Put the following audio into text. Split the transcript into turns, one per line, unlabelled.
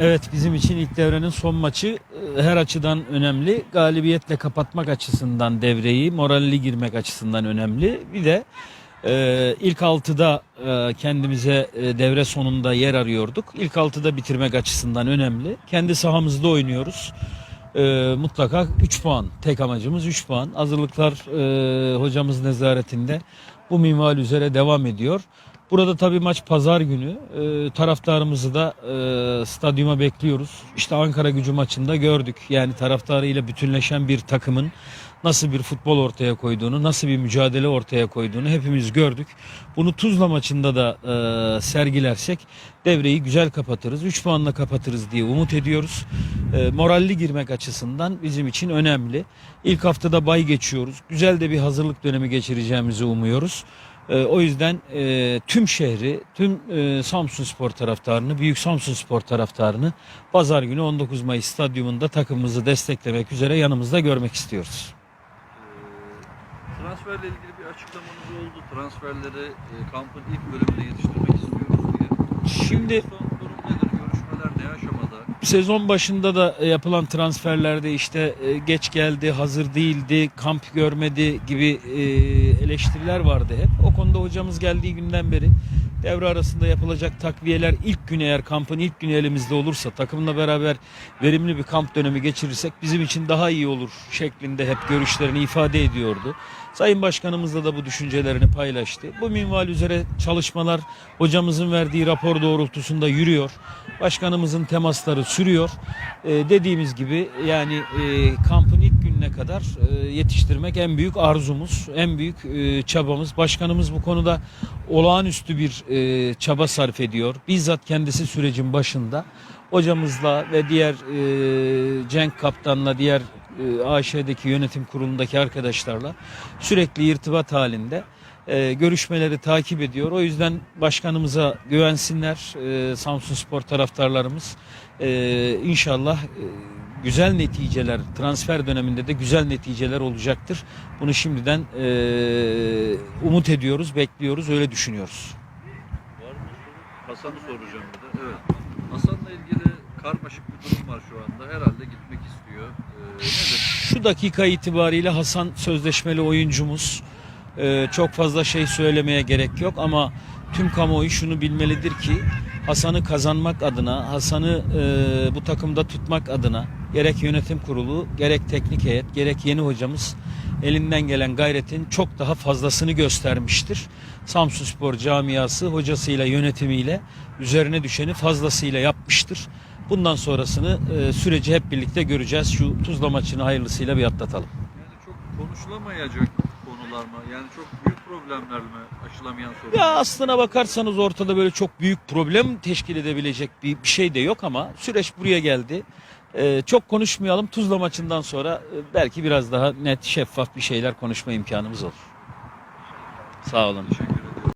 Evet bizim için ilk devrenin son maçı e, her açıdan önemli. Galibiyetle kapatmak açısından devreyi, moralli girmek açısından önemli. Bir de e, ilk altıda e, kendimize e, devre sonunda yer arıyorduk. İlk altıda bitirmek açısından önemli. Kendi sahamızda oynuyoruz. E, mutlaka 3 puan. Tek amacımız 3 puan. Hazırlıklar e, hocamız nezaretinde bu minval üzere devam ediyor. Burada tabii maç pazar günü. E, taraftarımızı da e, stadyuma bekliyoruz. İşte Ankara gücü maçında gördük. Yani taraftarıyla bütünleşen bir takımın nasıl bir futbol ortaya koyduğunu, nasıl bir mücadele ortaya koyduğunu hepimiz gördük. Bunu Tuzla maçında da e, sergilersek devreyi güzel kapatırız. 3 puanla kapatırız diye umut ediyoruz. E, moralli girmek açısından bizim için önemli. İlk haftada bay geçiyoruz. Güzel de bir hazırlık dönemi geçireceğimizi umuyoruz. E, o yüzden e, tüm şehri, tüm e, Samsun Spor taraftarını, Büyük Samsun Spor taraftarını pazar günü 19 Mayıs stadyumunda takımımızı desteklemek üzere yanımızda görmek istiyoruz.
Ee, Transferle ilgili bir açıklamanız oldu. Transferleri e, kampın ilk bölümünde yetiştirmek istiyoruz diye.
Şimdi
Son durum nedir? Görüşmeler ne aşamada?
Sezon başında da e, yapılan transferlerde işte e, geç geldi, hazır değildi, kamp görmedi gibi e, eleştiriler vardı hep. O konuda hocamız geldiği günden beri devre arasında yapılacak takviyeler ilk gün eğer kampın ilk günü elimizde olursa takımla beraber verimli bir kamp dönemi geçirirsek bizim için daha iyi olur şeklinde hep görüşlerini ifade ediyordu. Sayın Başkanımızla da bu düşüncelerini paylaştı. Bu minval üzere çalışmalar hocamızın verdiği rapor doğrultusunda yürüyor. Başkanımızın temasları sürüyor. Ee, dediğimiz gibi yani e, kampın ilk gününe kadar e, yetiştirmek en büyük arzumuz, en büyük e, çabamız. Başkanımız bu konuda olağanüstü bir e, çaba sarf ediyor. Bizzat kendisi sürecin başında hocamızla ve diğer Cenk Kaptan'la diğer AŞ'deki yönetim kurulundaki arkadaşlarla sürekli irtibat halinde e, görüşmeleri takip ediyor. O yüzden başkanımıza güvensinler e, Samsun Spor taraftarlarımız. E, inşallah e, güzel neticeler transfer döneminde de güzel neticeler olacaktır. Bunu şimdiden e, umut ediyoruz, bekliyoruz, öyle düşünüyoruz.
Var mı soru? Hasan'ı soracağım bir de. Evet. Hasan'la ilgili karmaşık bir durum var şu anda. Herhalde gitmek istiyor. Ee, nedir?
Şu dakika itibariyle Hasan sözleşmeli oyuncumuz. Ee, çok fazla şey söylemeye gerek yok ama tüm kamuoyu şunu bilmelidir ki Hasan'ı kazanmak adına, Hasan'ı e, bu takımda tutmak adına gerek yönetim kurulu, gerek teknik heyet, gerek yeni hocamız elinden gelen gayretin çok daha fazlasını göstermiştir. Samsun Spor camiası hocasıyla, yönetimiyle üzerine düşeni fazlasıyla yapmıştır. Bundan sonrasını e, süreci hep birlikte göreceğiz. Şu Tuzla maçını hayırlısıyla bir atlatalım.
Yani çok konuşulamayacak konular mı? Yani çok büyük problemler mi? Aşılamayan sorunlar.
Ya aslına bakarsanız ortada böyle çok büyük problem teşkil edebilecek bir, bir şey de yok ama süreç buraya geldi. Ee, çok konuşmayalım. Tuzla maçından sonra e, belki biraz daha net, şeffaf bir şeyler konuşma imkanımız olur. Sağ olun.
Teşekkür